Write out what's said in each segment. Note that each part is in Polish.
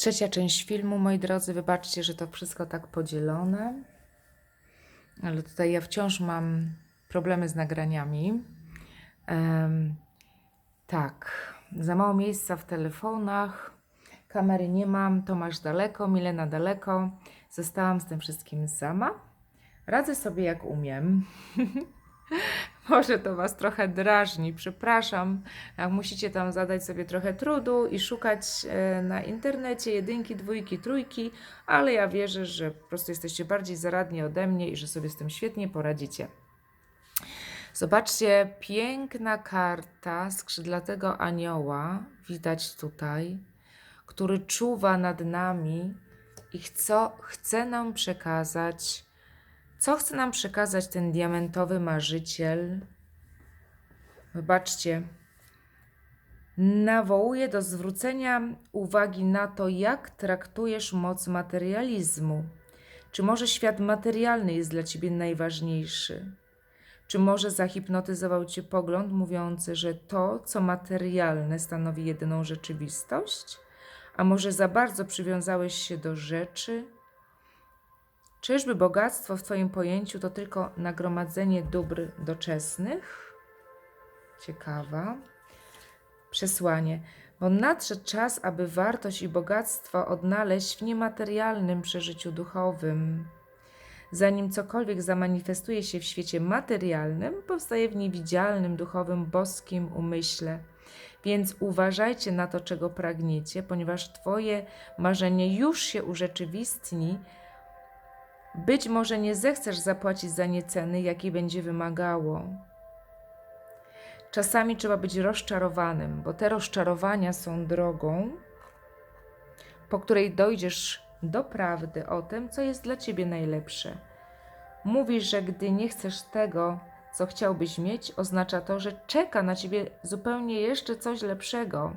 Trzecia część filmu, moi drodzy, wybaczcie, że to wszystko tak podzielone, ale tutaj ja wciąż mam problemy z nagraniami. Em, tak, za mało miejsca w telefonach, kamery nie mam, Tomasz daleko, Milena daleko, zostałam z tym wszystkim sama. Radzę sobie jak umiem. Może to Was trochę drażni, przepraszam. Musicie tam zadać sobie trochę trudu i szukać e, na internecie jedynki, dwójki, trójki, ale ja wierzę, że po prostu jesteście bardziej zaradni ode mnie i że sobie z tym świetnie poradzicie. Zobaczcie, piękna karta skrzydlatego anioła, widać tutaj, który czuwa nad nami i chce, chce nam przekazać, co chce nam przekazać ten diamentowy marzyciel. Wybaczcie, nawołuje do zwrócenia uwagi na to, jak traktujesz moc materializmu. Czy może świat materialny jest dla ciebie najważniejszy? Czy może zahipnotyzował cię pogląd mówiący, że to, co materialne, stanowi jedyną rzeczywistość? A może za bardzo przywiązałeś się do rzeczy? Czyżby bogactwo w Twoim pojęciu to tylko nagromadzenie dóbr doczesnych? Ciekawa. Przesłanie. Bo nadszedł czas, aby wartość i bogactwo odnaleźć w niematerialnym przeżyciu duchowym. Zanim cokolwiek zamanifestuje się w świecie materialnym, powstaje w niewidzialnym, duchowym, boskim umyśle. Więc uważajcie na to, czego pragniecie, ponieważ Twoje marzenie już się urzeczywistni. Być może nie zechcesz zapłacić za nie ceny, jakiej będzie wymagało. Czasami trzeba być rozczarowanym, bo te rozczarowania są drogą, po której dojdziesz do prawdy o tym, co jest dla ciebie najlepsze. Mówisz, że gdy nie chcesz tego, co chciałbyś mieć, oznacza to, że czeka na ciebie zupełnie jeszcze coś lepszego.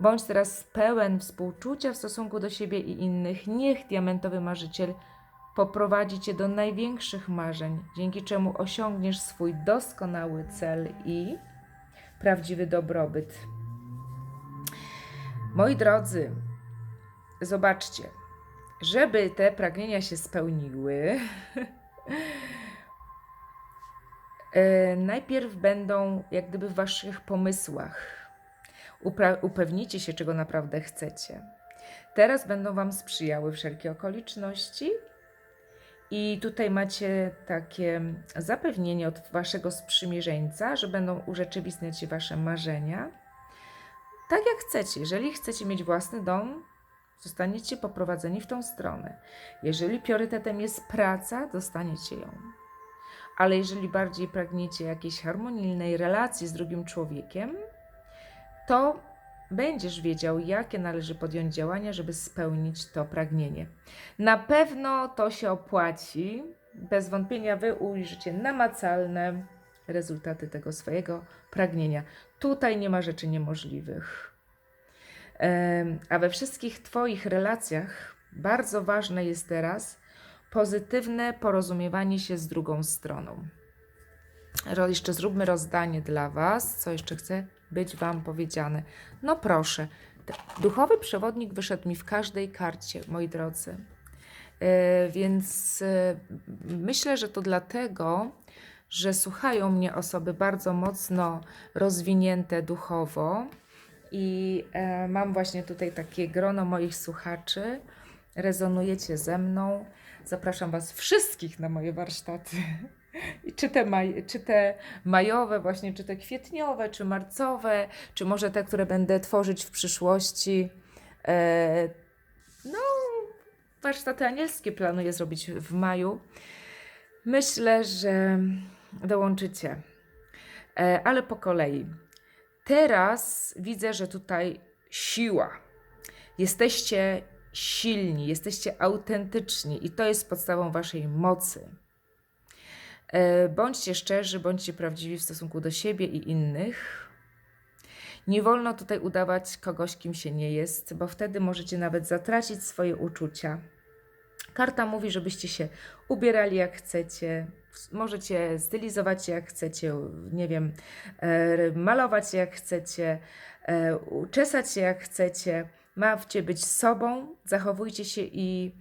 Bądź teraz pełen współczucia w stosunku do siebie i innych. Niech diamentowy marzyciel poprowadzi cię do największych marzeń, dzięki czemu osiągniesz swój doskonały cel i prawdziwy dobrobyt. Moi drodzy, zobaczcie, żeby te pragnienia się spełniły, e, najpierw będą jak gdyby w waszych pomysłach. Upewnicie się, czego naprawdę chcecie. Teraz będą wam sprzyjały wszelkie okoliczności, i tutaj macie takie zapewnienie od waszego sprzymierzeńca, że będą urzeczywistniać się wasze marzenia. Tak jak chcecie. Jeżeli chcecie mieć własny dom, zostaniecie poprowadzeni w tą stronę. Jeżeli priorytetem jest praca, dostaniecie ją. Ale jeżeli bardziej pragniecie jakiejś harmonijnej relacji z drugim człowiekiem, to będziesz wiedział, jakie należy podjąć działania, żeby spełnić to pragnienie. Na pewno to się opłaci. Bez wątpienia wy ujrzycie namacalne rezultaty tego swojego pragnienia. Tutaj nie ma rzeczy niemożliwych. Em, A we wszystkich Twoich relacjach bardzo ważne jest teraz pozytywne porozumiewanie się z drugą stroną. Ro- Jeszcze zróbmy rozdanie dla Was. Co jeszcze chce być Wam powiedziane? No proszę. Duchowy przewodnik wyszedł mi w każdej karcie, moi drodzy. E, więc e, myślę, że to dlatego, że słuchają mnie osoby bardzo mocno rozwinięte duchowo i e, mam właśnie tutaj takie grono moich słuchaczy. Rezonujecie ze mną. Zapraszam Was wszystkich na moje warsztaty. I czy te, maj, czy te majowe, właśnie, czy te kwietniowe, czy marcowe, czy może te, które będę tworzyć w przyszłości. E, no, warsztaty anielskie planuję zrobić w maju. Myślę, że dołączycie, e, ale po kolei. Teraz widzę, że tutaj siła. Jesteście silni, jesteście autentyczni i to jest podstawą waszej mocy. E, Bądźcie szczerzy, bądźcie prawdziwi w stosunku do siebie i innych. Nie wolno tutaj udawać kogoś, kim się nie jest, bo wtedy możecie nawet zatracić swoje uczucia. Karta mówi, żebyście się ubierali jak chcecie, możecie stylizować się jak chcecie, nie wiem, e, malować się jak chcecie, e, uczesać się jak chcecie. Macie być sobą, zachowujcie się i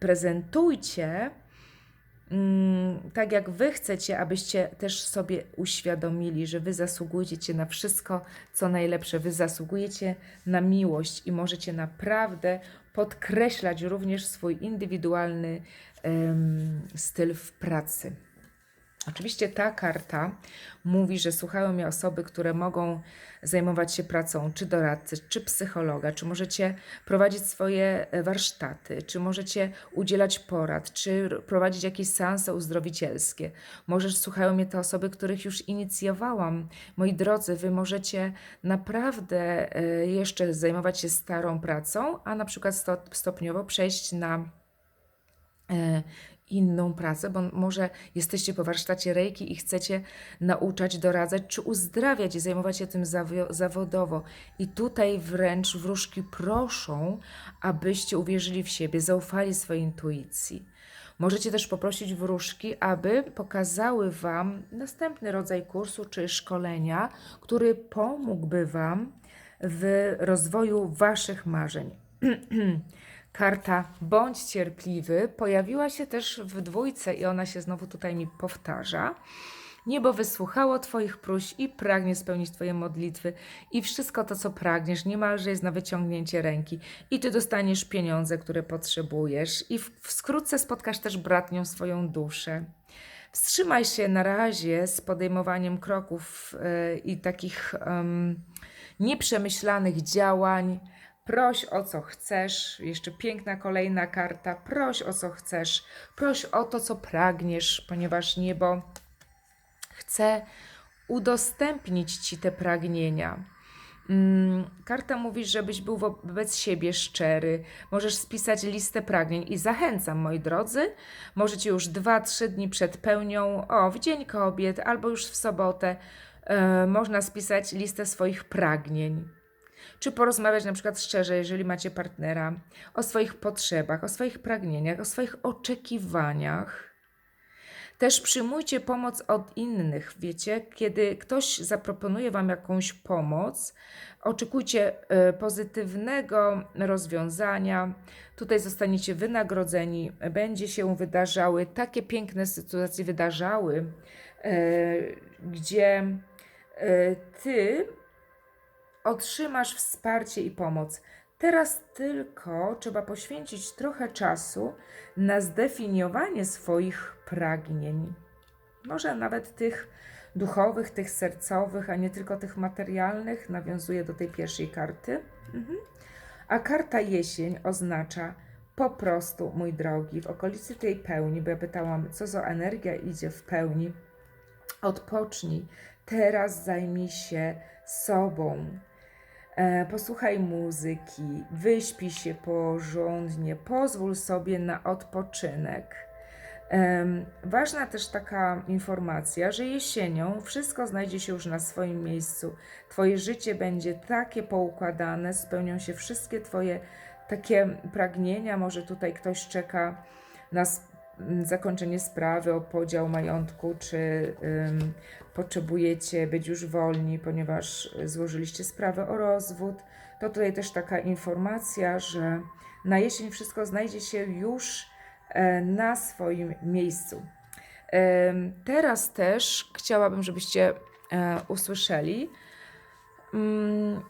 prezentujcie tak, jak wy chcecie, abyście też sobie uświadomili, że wy zasługujecie na wszystko, co najlepsze. Wy zasługujecie na miłość i możecie naprawdę podkreślać również swój indywidualny em, styl w pracy. Oczywiście ta karta mówi, że słuchają mnie osoby, które mogą zajmować się pracą czy doradcy, czy psychologa, czy możecie prowadzić swoje e, warsztaty, czy możecie udzielać porad, czy prowadzić jakieś seanse uzdrowicielskie. Może słuchają mnie te osoby, których już inicjowałam. Moi drodzy, wy możecie naprawdę e, jeszcze zajmować się starą pracą, a na przykład sto- stopniowo przejść na e, inną pracę, bo może jesteście po warsztacie rejki i chcecie nauczać, doradzać czy uzdrawiać i zajmować się tym zawodowo. I tutaj wręcz wróżki proszą, abyście uwierzyli w siebie, zaufali swojej intuicji. Możecie też poprosić wróżki, aby pokazały Wam następny rodzaj kursu czy szkolenia, który pomógłby Wam w rozwoju Waszych marzeń. Karta bądź cierpliwy pojawiła się też w dwójce i ona się znowu tutaj mi powtarza. Niebo wysłuchało Twoich próśb i pragnie spełnić Twoje modlitwy i wszystko to, co pragniesz, niemalże jest na wyciągnięcie ręki i Ty dostaniesz pieniądze, które potrzebujesz i wkrótce spotkasz też bratnią swoją duszę. Wstrzymaj się na razie z podejmowaniem kroków yy, i takich em, nieprzemyślanych działań. Proś o co chcesz. Jeszcze piękna kolejna karta. Proś o co chcesz. Proś o to, co pragniesz, ponieważ niebo chce udostępnić ci te pragnienia. Mm, Karta mówi, żebyś był wobec siebie szczery. Możesz spisać listę pragnień i zachęcam, moi drodzy. Możecie już 2-3 dni przed pełnią, o, w Dzień Kobiet albo już w sobotę, e, można spisać listę swoich pragnień. Czy porozmawiać na przykład szczerze, jeżeli macie partnera, o swoich potrzebach, o swoich pragnieniach, o swoich oczekiwaniach. Też przyjmujcie pomoc od innych, wiecie, kiedy ktoś zaproponuje Wam jakąś pomoc, oczekujcie e, pozytywnego rozwiązania. Tutaj zostaniecie wynagrodzeni, będzie się wydarzały, takie piękne sytuacje wydarzały, e, gdzie e, Ty otrzymasz wsparcie i pomoc. Teraz tylko trzeba poświęcić trochę czasu na zdefiniowanie swoich pragnień. Może nawet tych duchowych, tych sercowych, a nie tylko tych materialnych. Nawiązuje do tej pierwszej karty. Mhm. A karta jesień oznacza po prostu, mój drogi, w okolicy tej pełni, bo ja pytałam, co za energia idzie w pełni. Odpocznij. Teraz zajmij się sobą. E, posłuchaj muzyki, wyśpij się porządnie, pozwól sobie na odpoczynek. Ważna też taka informacja, że jesienią wszystko znajdzie się już na swoim miejscu. Twoje życie będzie takie poukładane, spełnią się wszystkie Twoje takie pragnienia. Może tutaj ktoś czeka na zakończenie sprawy o podział majątku, czy ym, potrzebujecie być już wolni, ponieważ złożyliście sprawę o rozwód. To tutaj też taka informacja, że na jesień wszystko znajdzie się już e, na swoim miejscu. Em, Teraz też chciałabym, żebyście e, usłyszeli. mm,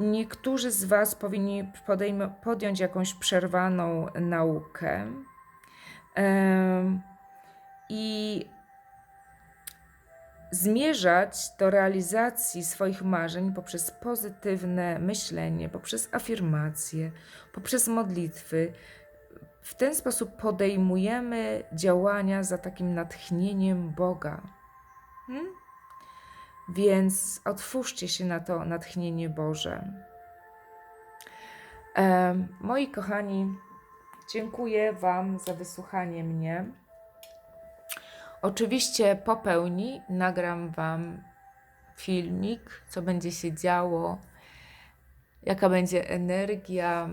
Niektórzy z Was powinni podjąć jakąś przerwaną naukę. I zmierzać do realizacji swoich marzeń poprzez pozytywne myślenie, poprzez afirmacje, poprzez modlitwy. W ten sposób podejmujemy działania za takim natchnieniem Boga. Hmm? Więc otwórzcie się na to natchnienie Boże. E, moi kochani, dziękuję Wam za wysłuchanie mnie. Oczywiście po pełni nagram Wam filmik, co będzie się działo, jaka będzie energia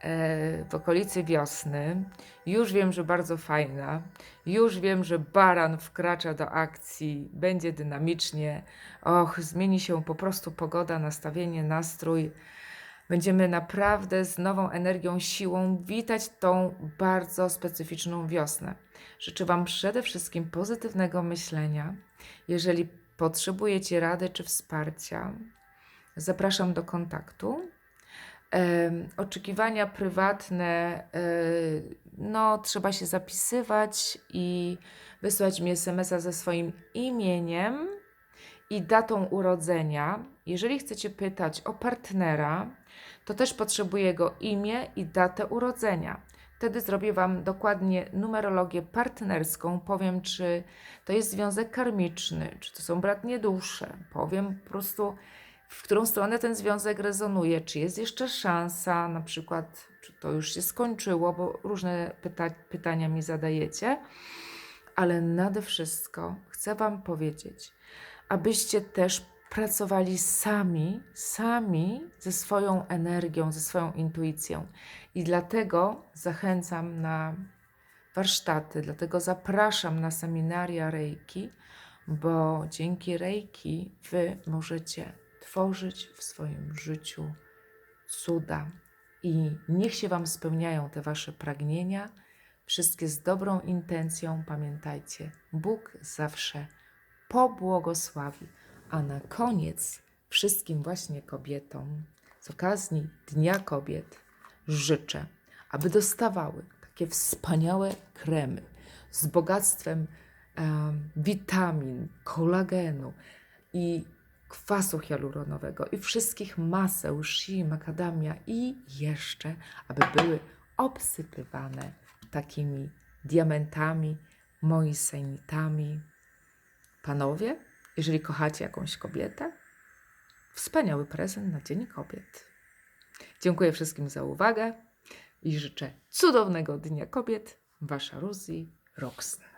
e, w okolicy wiosny. Już wiem, że bardzo fajna. Już wiem, że baran wkracza do akcji, będzie dynamicznie. Och, zmieni się po prostu pogoda, nastawienie, nastrój. Będziemy naprawdę z nową energią, siłą witać tą bardzo specyficzną wiosnę. Życzę Wam przede wszystkim pozytywnego myślenia. Jeżeli potrzebujecie rady czy wsparcia, zapraszam do kontaktu. Oczekiwania prywatne, e, no trzeba się zapisywać i wysłać mi SMS-a ze swoim imieniem i datą urodzenia. Jeżeli chcecie pytać o partnera, to też potrzebuję jego imię i datę urodzenia. Wtedy zrobię Wam dokładnie numerologię partnerską. Powiem, czy to jest związek karmiczny, czy to są bratnie dusze. Powiem po prostu, w którą stronę ten związek rezonuje, czy jest jeszcze szansa, na przykład, czy to już się skończyło, bo różne pyta pytania mi zadajecie. Ale nade wszystko chcę Wam powiedzieć, abyście też pracowali sami, sami ze swoją energią, ze swoją intuicją. I dlatego zachęcam na warsztaty, dlatego zapraszam na seminaria Reiki, bo dzięki Reiki Wy możecie tworzyć w swoim życiu cuda. I niech się Wam spełniają te Wasze pragnienia, wszystkie z dobrą intencją. Pamiętajcie, Bóg zawsze pobłogosławi. A na koniec wszystkim właśnie kobietom z okazji Dnia Kobiet życzę, aby dostawały takie wspaniałe kremy z bogactwem em, witamin, kolagenu i kwasu hialuronowego i wszystkich maseł, shea, makadamia i jeszcze, aby były obsypywane takimi diamentami, moisenitami. Panowie, jeżeli kochacie jakąś kobietę, wspaniały prezent na Dzień Kobiet. Dziękuję wszystkim za uwagę i życzę cudownego Dnia Kobiet. Wasza Ruzi Roxen.